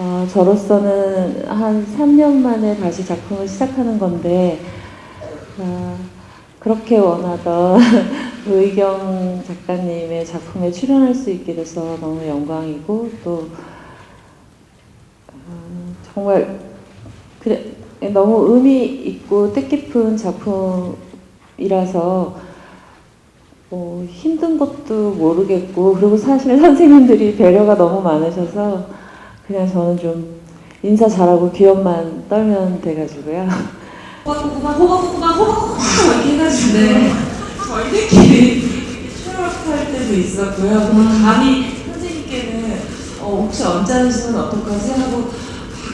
어, 저로서는 한 3년 만에 다시 작품을 시작하는 건데 아, 그렇게 원하던 노희경 작가님의 작품에 출연할 수 있게 돼서 너무 영광이고 또 음, 정말 그래, 너무 의미 있고 뜻깊은 작품이라서 뭐 힘든 것도 모르겠고 그리고 사실 선생님들이 배려가 너무 많으셔서 그냥 저는 좀 인사 잘하고 귀엽만 떨면 돼가지고요. 호박호박 호박호박 호박호박 이렇게 해가지고 저희들끼리 추락할 때도 있었고요. 감히 선생님께는 어, 혹시 언짢으시면 어떡하지 하고 막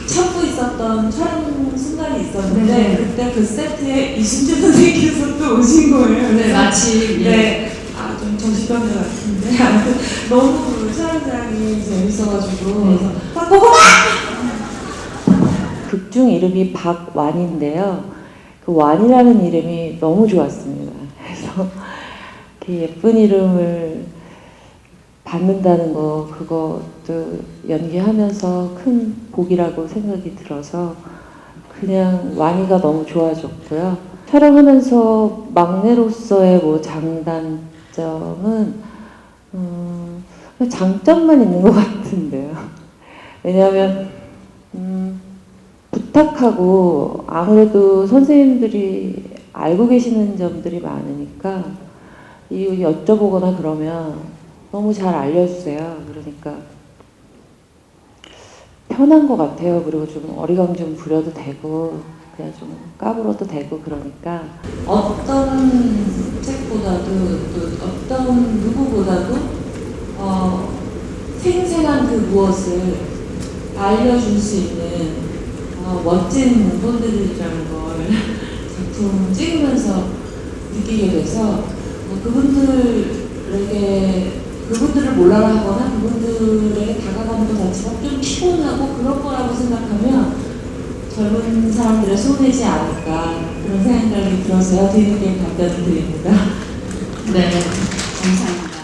참고 있었던 촬영 순간이 있었는데 네. 그때 그 세트에 이순재 선생님께서 또 오신 거예요. 네, 마침 예. 네. 아, 좀 정신병자 같은데. 아무튼 너무 그 촬영장이 재밌어가지고. 네. 호박호박! 극중 이름이 박완인데요. 그 완이라는 이름이 너무 좋았습니다. 그래서 이렇게 예쁜 이름을 받는다는 거 그것도 연기하면서 큰 복이라고 생각이 들어서 그냥 완이가 너무 좋아졌고요. 촬영하면서 막내로서의 뭐 장단점은 음, 장점만 있는 것 같은데요. 왜냐하면 음, 부탁하고 아무래도 선생님들이 알고 계시는 점들이 많으니까 이거 여쭤보거나 그러면 너무 잘 알려주세요. 그러니까 편한 것 같아요. 그리고 좀 어리광 좀 부려도 되고 그냥 좀 까불어도 되고 그러니까 어떤 책보다도 또 어떤 누구보다도 어, 생생한 그 무엇을 알려줄 수 있는 어, 멋진 분들이라는 걸 작품 찍으면서 느끼게 돼서 어, 그분들에게 그분들을 몰라라 하거나 그분들에게 다가가는 것 자체가 좀 피곤하고 그럴 거라고 생각하면 젊은 사람들의 손해지 않을까 그런 생각이 들어서요. 뒤늦게 답변을 드립니다. 네, 감사합니다.